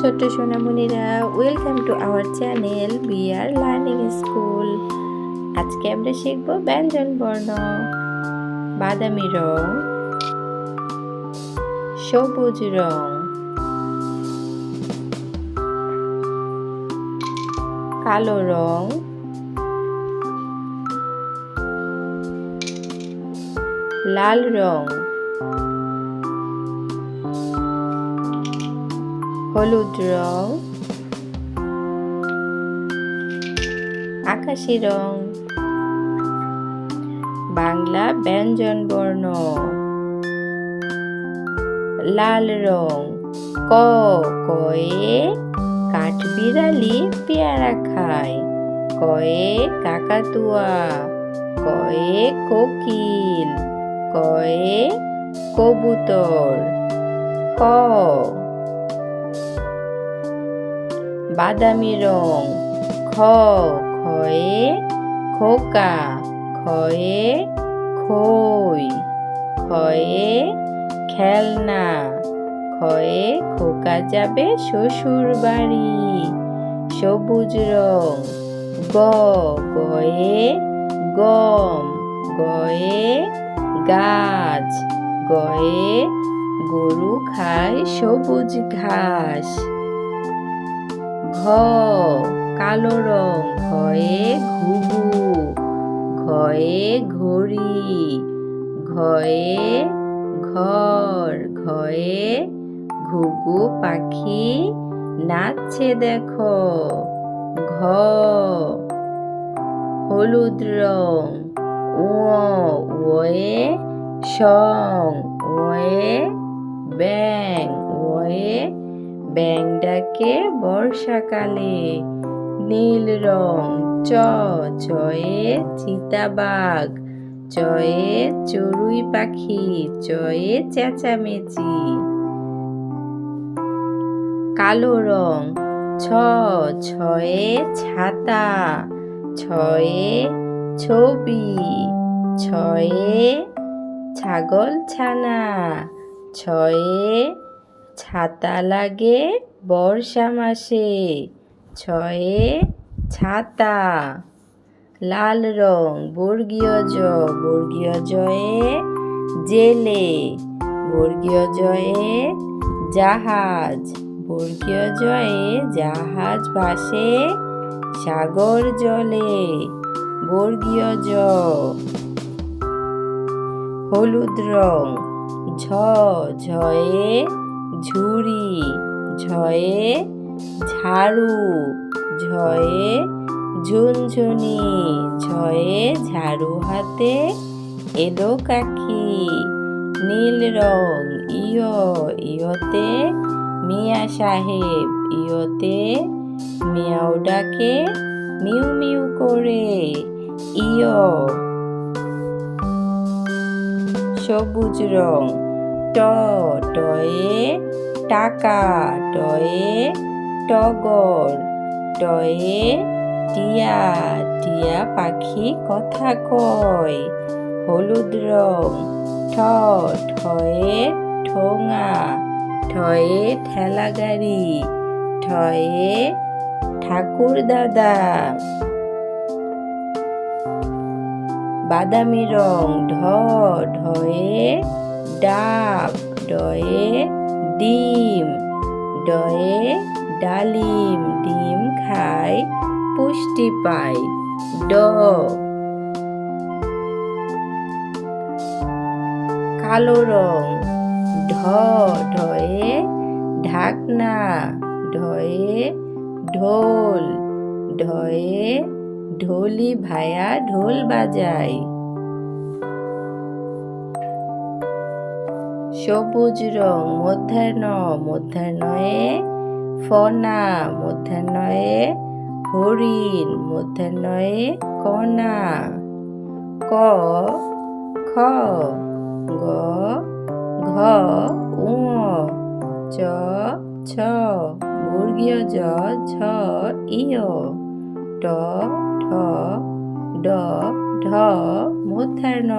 ছোট্ট সোনামণিরা welcome to our channel B R learning school আজকে আমরা শিখব ব্যঞ্জন বর্ণ। বাদামি রং, সবুজ রং, কালো রং, লাল রং। হলুদ রং। আকাশি রং। বাংলা ব্যঞ্জন বর্ণ। লাল রং। ক কয়ে কাঠবিড়ালি পেয়ারা খায়। কয়ে কাকাতুয়া। কয়ে কোকিল। কয়ে কবুতর। ক বাদামি রং। খ খয়ে খোকা। খয়ে খই। খয়ে খেলনা। খয়ে খোকা যাবে শ্বশুর বাড়ি সবুজ রং। গ, গয়ে গম। গয়ে গাছ। গয়ে গরু খায় সবুজ ঘাস। ঘ, কালো রং, ঘয়ে ঘুঘু, ঘয়ে ঘড়ি, ঘয়ে ঘর, ঘয়ে ঘুঘু পাখি, নাচছে দেখো, ঘ, হলুদ রং ওয়ে সং, ওয়ে ব্যাং, ওয়ে ব্যাং ডাকে বর্ষাকালে নীল রং, চ, চয়ে চিতাবাঘ, চয়ে চড়ুই পাখি, চয়ে চেঁচামেচি। কালো রং, ছ, ছয়ে ছাতা, ছয়ে ছবি, ছয়ে ছাগল ছানা ছয়ে ছাতা লাগে বর্ষা মাসে, ছয়ে ছাতা। লাল রং বর্গীয় জ, বর্গীয় জয়ে জেলে, বর্গীয় জয়ে জাহাজ, বর্গীয় জয়ে জাহাজ ভাসে সাগর জলে, বর্গীয় জ। হলুদ রং ঝ, ঝয়ে ঝুড়ি, ঝয়ে ঝাড়ু, ঝয়ে ঝুনঝুনি, ঝয়ে ঝাড়ু হাতে এলো কাকি, নীল রং ইয় ইয়তে মিয়া সাহেব, ইয়তে মিয়াও ডাকে মিউ মিউ করে, ইয়। সবুজ রং, ট, টয়ে টাকা। টয়ে টগর, টয়ে টিয়া টিয়া পাখি কথা কয়। হলুদ রং, ঠ, ঠয়ে ঠোঙা, ঠয়ে ঠেলা গাড়ি ঠয়ে ঠাকুর দাদা। বাদামি রং, ঢ, ঢয়ে ডাব ডয়ে ডিম। ডয়ে ডালিম ডিম খায়, পুষ্টি পায়। ড। কালো রং। ঢ। ঢয়ে ঢাকনা। ঢয়ে ঢোল। ঢয়ে ঢোলি ভায়া ঢোল বাজায়। সবুজ রং মধ্যাহ্ন, মধ্যাহ্নয়ে ফনা, মধ্যাহ্নয়ে হরিণ, মধ্যাহ্নয়ে কণা। ক, খ, গ, ঘ উ চ, ছ, বর্গীয় জ, ঝ ইয় ট, ঠ, ড, ঢ, মধ্যাহ্ন।